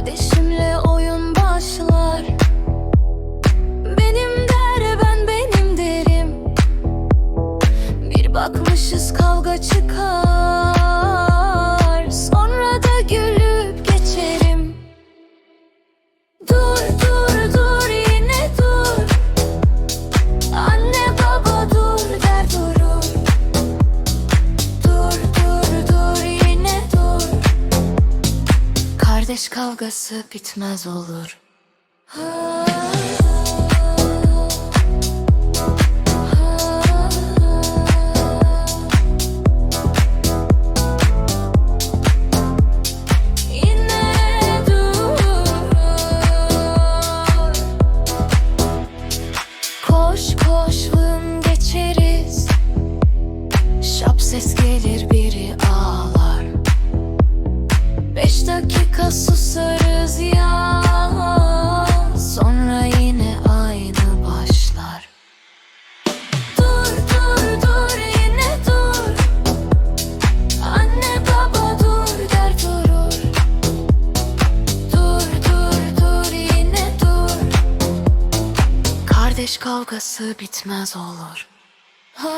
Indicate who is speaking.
Speaker 1: Kardeşimle oyun başlar. Benim der ben benim derim. Bir bakmışız kavga çıkar Kardeş kavgası bitmez olur. Dur Koş koş vın geçeriz. Şap ses gelir biri ağlar susarız ya. Sonra yine aynı başlar. Dur dur dur yine dur. Anne baba dur der durur. Dur dur dur yine dur. Kardeş kavgası bitmez olur. Ha.